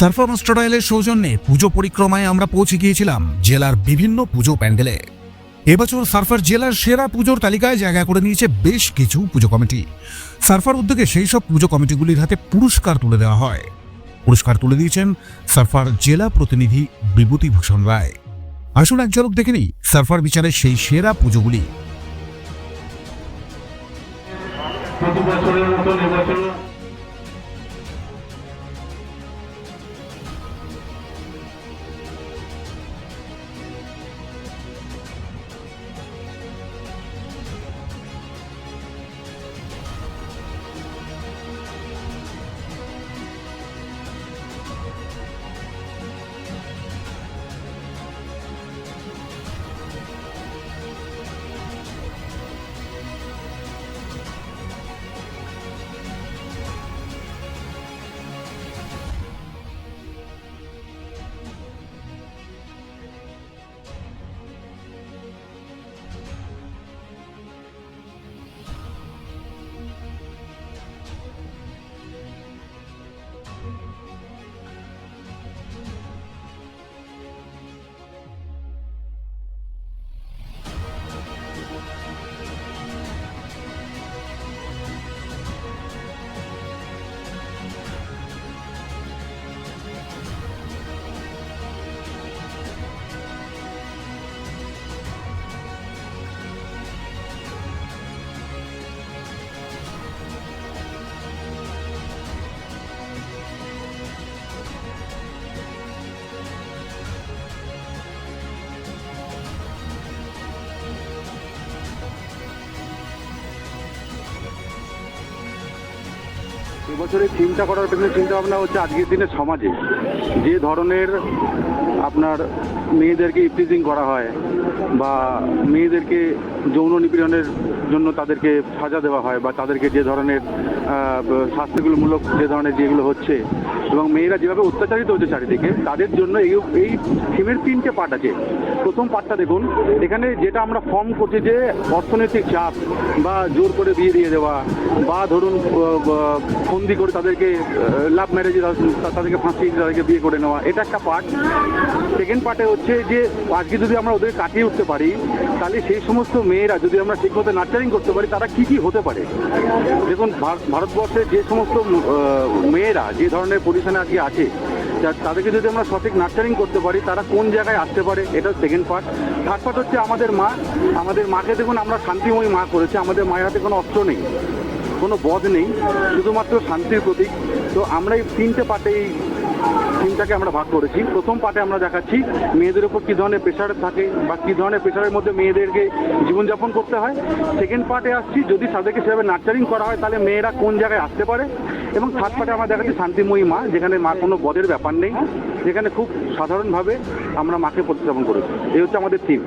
সারফা মাস্টারয়েলের সৌজন্যে পুজো পরিক্রমায় আমরা পৌঁছে গিয়েছিলাম জেলার বিভিন্ন পুজো প্যান্ডেলে। এবছর সার্ফার জেলার সেরা পুজোর তালিকায় জায়গা করে নিয়েছে বেশ কিছু পুজো কমিটি। সার্ফার উদ্যোগে সেই সব পুজো কমিটিগুলির হাতে পুরস্কার তুলে দেওয়া হয়। পুরস্কার তুলে দিয়েছেন সার্ফার জেলা প্রতিনিধি বিভূতিভূষণ রায়। আসুন এক ঝলক দেখে নিই সার্ফার বিচারে সেই সেরা পুজোগুলি। এবছরের চিন্তা করার পেছনে চিন্তা ভাবনা হচ্ছে আজকের দিনে সমাজে। যে ধরনের আপনার মেয়েদেরকে ইফটিজিং করা হয় বা মেয়েদেরকে যৌন নিপীড়নের জন্য তাদেরকে সাজা দেওয়া হয় বা তাদেরকে যে ধরনের শাস্তিগুলোমূলক যে ধরনের যেগুলো হচ্ছে এবং মেয়েরা যেভাবে অত্যাচারিত হচ্ছে চারিদিকে, তাদের জন্য এই এই থিমের তিনটে পার্ট আছে। প্রথম পার্টটা দেখুন, এখানে যেটা আমরা ফর্ম করছি যে অর্থনৈতিক চাপ বা জোর করে বিয়ে দিয়ে দেওয়া বা ধরুন ফন্দি করে তাদেরকে লাভ ম্যারেজে তাদেরকে ফাঁসিয়ে তাদেরকে বিয়ে করে নেওয়া, এটা একটা পার্ট। সেকেন্ড পার্টে হচ্ছে যে আজকে যদি আমরা ওদের কাটিয়ে উঠতে পারি, তাহলে সেই সমস্ত মেয়েরা যদি আমরা ঠিকমতো নার্চারিং করতে পারি, তারা কি কি হতে পারে? দেখুন, ভার- ভারতবর্ষে যে সমস্ত মেয়েরা যে ধরনের পজিশনে আজকে আছে তাদেরকে যদি আমরা সঠিক নার্চারিং করতে পারি, তারা কোন জায়গায় আসতে পারে? এটা সেকেন্ড পার্ট থার্ড পার্ট হচ্ছে আমাদের মা। আমাদের মাকে দেখুন, আমরা শান্তিময়ী মা করেছি, আমাদের মায়ের হাতে কোনো অস্ত্র নেই, কোনো বধ নেই, শুধুমাত্র শান্তির প্রতীক। তো আমরা এই তিনটে পার্টে এই থিমটাকে আমরা ভাগ করেছি। প্রথম পার্টে আমরা দেখাচ্ছি মেয়েদের উপর কী ধরনের প্রেশার থাকে বা কী ধরনের প্রেশারের মধ্যে মেয়েদেরকে জীবনযাপন করতে হয়। সেকেন্ড পার্টে আসছি, যদি তাদেরকে সেভাবে নার্চারিং করা হয়, তাহলে মেয়েরা কোন জায়গায় আসতে পারে? এবং থার্ড পার্টে আমরা দেখাচ্ছি শান্তিময়ী মা, যেখানে মা কোনো বদের ব্যাপার নেই। যেখানে খুব সাধারণভাবে আমরা মাকে প্রতিস্থাপন করেছি। এই হচ্ছে আমাদের থিম